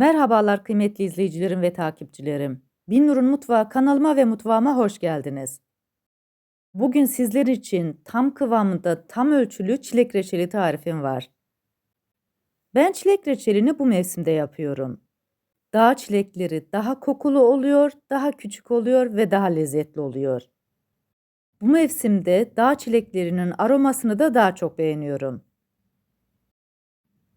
Merhabalar kıymetli izleyicilerim ve takipçilerim. Binnur'un Mutfağı kanalıma ve mutfağıma hoş geldiniz. Bugün sizler için tam kıvamında tam ölçülü çilek reçeli tarifim var. Ben çilek reçelini bu mevsimde yapıyorum. Dağ çilekleri daha kokulu oluyor, daha küçük oluyor ve daha lezzetli oluyor. Bu mevsimde dağ çileklerinin aromasını da daha çok beğeniyorum.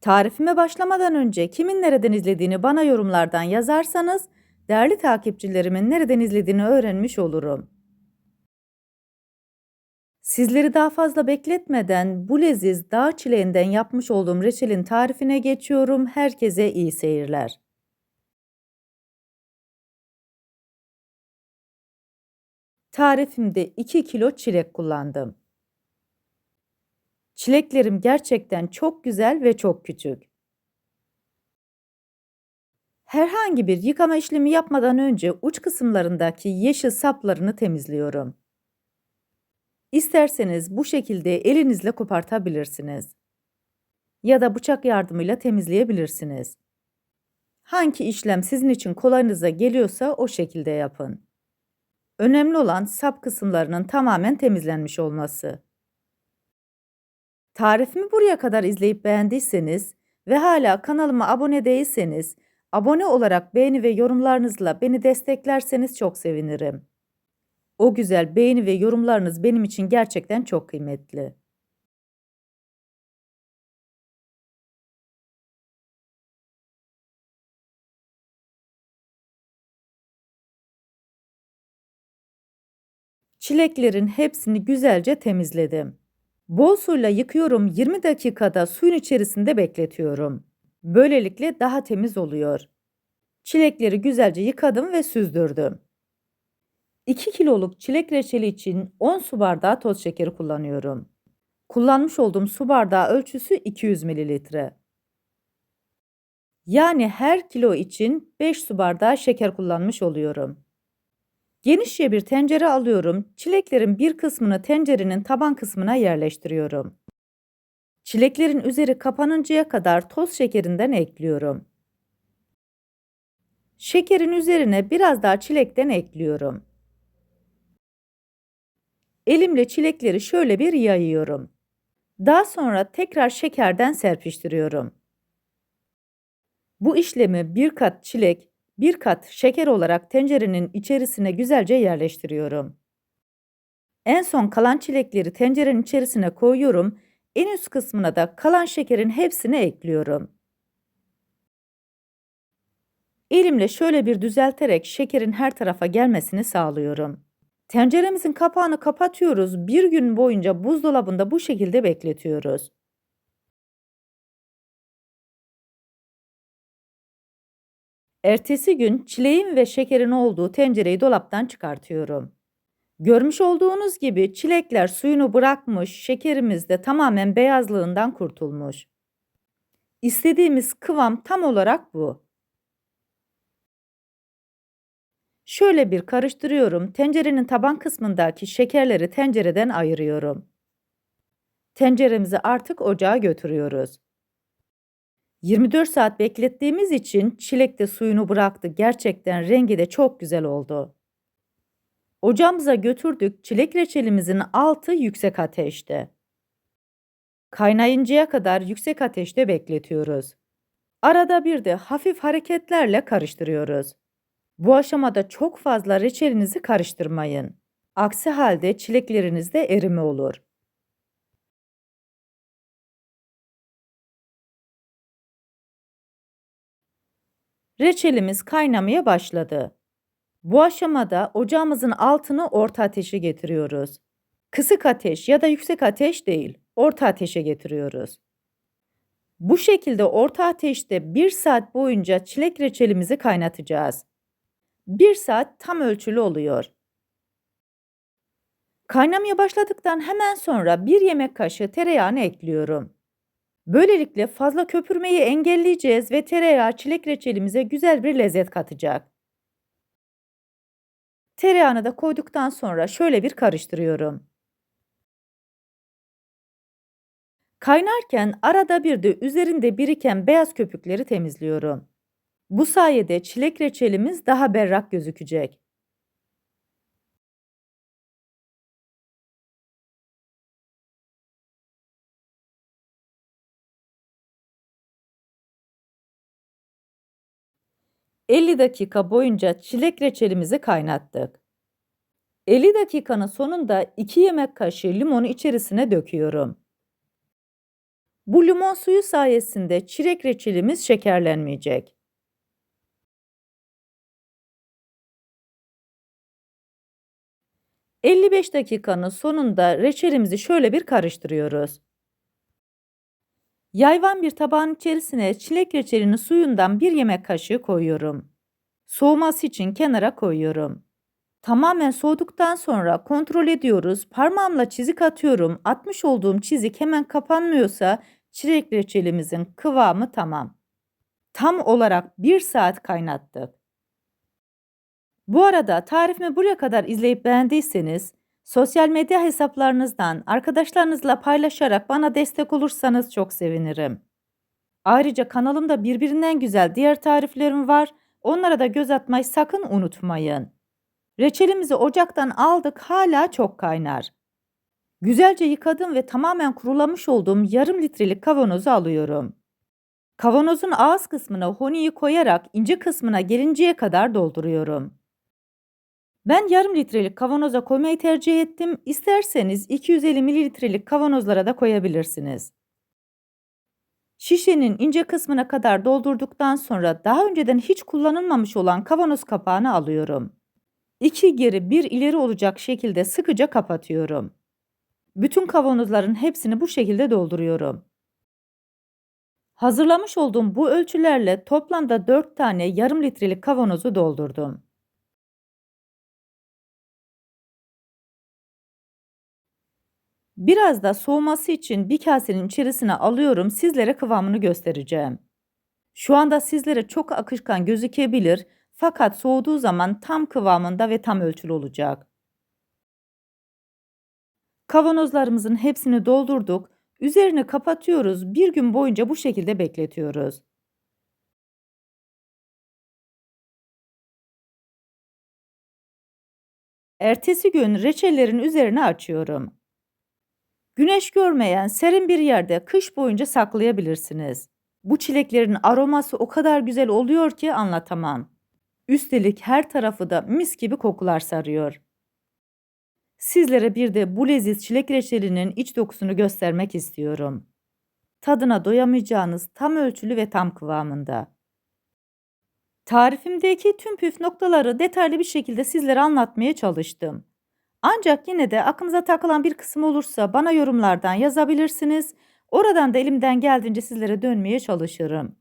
Tarifime başlamadan önce kimin nereden izlediğini bana yorumlardan yazarsanız değerli takipçilerimin nereden izlediğini öğrenmiş olurum. Sizleri daha fazla bekletmeden bu leziz dağ çileğinden yapmış olduğum reçelin tarifine geçiyorum. Herkese iyi seyirler. Tarifimde 2 kilo çilek kullandım. Çileklerim gerçekten çok güzel ve çok küçük. Herhangi bir yıkama işlemi yapmadan önce uç kısımlarındaki yeşil saplarını temizliyorum. İsterseniz bu şekilde elinizle kopartabilirsiniz. Ya da bıçak yardımıyla temizleyebilirsiniz. Hangi işlem sizin için kolayınıza geliyorsa o şekilde yapın. Önemli olan sap kısımlarının tamamen temizlenmiş olması. Tarifimi buraya kadar izleyip beğendiyseniz ve hala kanalıma abone değilseniz, abone olarak beğeni ve yorumlarınızla beni desteklerseniz çok sevinirim. O güzel beğeni ve yorumlarınız benim için gerçekten çok kıymetli. Çileklerin hepsini güzelce temizledim. Bol suyla yıkıyorum 20 dakikada suyun içerisinde bekletiyorum. Böylelikle daha temiz oluyor. Çilekleri güzelce yıkadım ve süzdürdüm. 2 kiloluk çilek reçeli için 10 su bardağı toz şekeri kullanıyorum. Kullanmış olduğum su bardağı ölçüsü 200 mililitre. Yani her kilo için 5 su bardağı şeker kullanmış oluyorum. Genişçe bir tencere alıyorum. Çileklerin bir kısmını tencerenin taban kısmına yerleştiriyorum. Çileklerin üzeri kapanıncaya kadar toz şekerinden ekliyorum. Şekerin üzerine biraz daha çilekten ekliyorum. Elimle çilekleri şöyle bir yayıyorum. Daha sonra tekrar şekerden serpiştiriyorum. Bu işlemi bir kat çilek, bir kat şeker olarak tencerenin içerisine güzelce yerleştiriyorum. En son kalan çilekleri tencerenin içerisine koyuyorum. En üst kısmına da kalan şekerin hepsini ekliyorum. Elimle şöyle bir düzelterek şekerin her tarafa gelmesini sağlıyorum. Tenceremizin kapağını kapatıyoruz. Bir gün boyunca buzdolabında bu şekilde bekletiyoruz. Ertesi gün çileğin ve şekerin olduğu tencereyi dolaptan çıkartıyorum. Görmüş olduğunuz gibi çilekler suyunu bırakmış, şekerimiz de tamamen beyazlığından kurtulmuş. İstediğimiz kıvam tam olarak bu. Şöyle bir karıştırıyorum. Tencerenin taban kısmındaki şekerleri tencereden ayırıyorum. Tenceremizi artık ocağa götürüyoruz. 24 saat beklettiğimiz için çilek de suyunu bıraktı. Gerçekten rengi de çok güzel oldu. Ocağımıza götürdük. Çilek reçelimizin altı yüksek ateşte. Kaynayıncaya kadar yüksek ateşte bekletiyoruz. Arada bir de hafif hareketlerle karıştırıyoruz. Bu aşamada çok fazla reçelinizi karıştırmayın. Aksi halde çileklerinizde erime olur. Reçelimiz kaynamaya başladı. Bu aşamada ocağımızın altını orta ateşe getiriyoruz. Kısık ateş ya da yüksek ateş değil, orta ateşe getiriyoruz. Bu şekilde orta ateşte 1 saat boyunca çilek reçelimizi kaynatacağız. 1 saat tam ölçülü oluyor. Kaynamaya başladıktan hemen sonra 1 yemek kaşığı tereyağını ekliyorum. Böylelikle fazla köpürmeyi engelleyeceğiz ve tereyağı çilek reçelimize güzel bir lezzet katacak. Tereyağını da koyduktan sonra şöyle bir karıştırıyorum. Kaynarken arada bir de üzerinde biriken beyaz köpükleri temizliyorum. Bu sayede çilek reçelimiz daha berrak gözükecek. ...50 dakika boyunca çilek reçelimizi kaynattık. 50 dakikanın sonunda 2 yemek kaşığı limonu içerisine döküyorum. Bu limon suyu sayesinde çilek reçelimiz şekerlenmeyecek. ...55 dakikanın sonunda reçelimizi şöyle bir karıştırıyoruz. Yayvan bir tabağın içerisine çilek reçelinin suyundan bir yemek kaşığı koyuyorum. Soğuması için kenara koyuyorum. Tamamen soğuduktan sonra kontrol ediyoruz. Parmağımla çizik atıyorum. Atmış olduğum çizik hemen kapanmıyorsa çilek reçelimizin kıvamı tamam. Tam olarak bir saat kaynattık. Bu arada tarifimi buraya kadar izleyip beğendiyseniz sosyal medya hesaplarınızdan arkadaşlarınızla paylaşarak bana destek olursanız çok sevinirim. Ayrıca kanalımda birbirinden güzel diğer tariflerim var. Onlara da göz atmayı sakın unutmayın. Reçelimizi ocaktan aldık hala çok kaynar. Güzelce yıkadım ve tamamen kurulamış olduğum yarım litrelik kavanozu alıyorum. Kavanozun ağız kısmına honiyi koyarak ince kısmına gelinceye kadar dolduruyorum. Ben yarım litrelik kavanoza koymayı tercih ettim. İsterseniz 250 mililitrelik kavanozlara da koyabilirsiniz. Şişenin ince kısmına kadar doldurduktan sonra daha önceden hiç kullanılmamış olan kavanoz kapağını alıyorum. İki geri bir ileri olacak şekilde sıkıca kapatıyorum. Bütün kavanozların hepsini bu şekilde dolduruyorum. Hazırlamış olduğum bu ölçülerle toplamda 4 tane yarım litrelik kavanozu doldurdum. Biraz da soğuması için bir kasenin içerisine alıyorum. Sizlere kıvamını göstereceğim. Şu anda sizlere çok akışkan gözükebilir fakat soğuduğu zaman tam kıvamında ve tam ölçülü olacak. Kavanozlarımızın hepsini doldurduk. Üzerini kapatıyoruz. Bir gün boyunca bu şekilde bekletiyoruz. Ertesi gün reçellerin üzerine açıyorum. Güneş görmeyen serin bir yerde kış boyunca saklayabilirsiniz. Bu çileklerin aroması o kadar güzel oluyor ki anlatamam. Üstelik her tarafı da mis gibi kokular sarıyor. Sizlere bir de bu leziz çilek reçelinin iç dokusunu göstermek istiyorum. Tadına doyamayacağınız tam ölçülü ve tam kıvamında. Tarifimdeki tüm püf noktaları detaylı bir şekilde sizlere anlatmaya çalıştım. Ancak yine de aklınıza takılan bir kısım olursa bana yorumlardan yazabilirsiniz. Oradan da elimden geldiğince sizlere dönmeye çalışırım.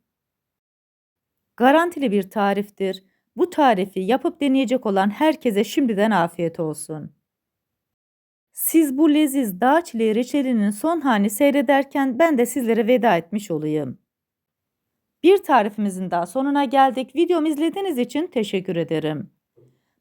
Garantili bir tariftir. Bu tarifi yapıp deneyecek olan herkese şimdiden afiyet olsun. Siz bu leziz dağ çileği reçelinin son halini seyrederken ben de sizlere veda etmiş olayım. Bir tarifimizin daha sonuna geldik. Videomu izlediğiniz için teşekkür ederim.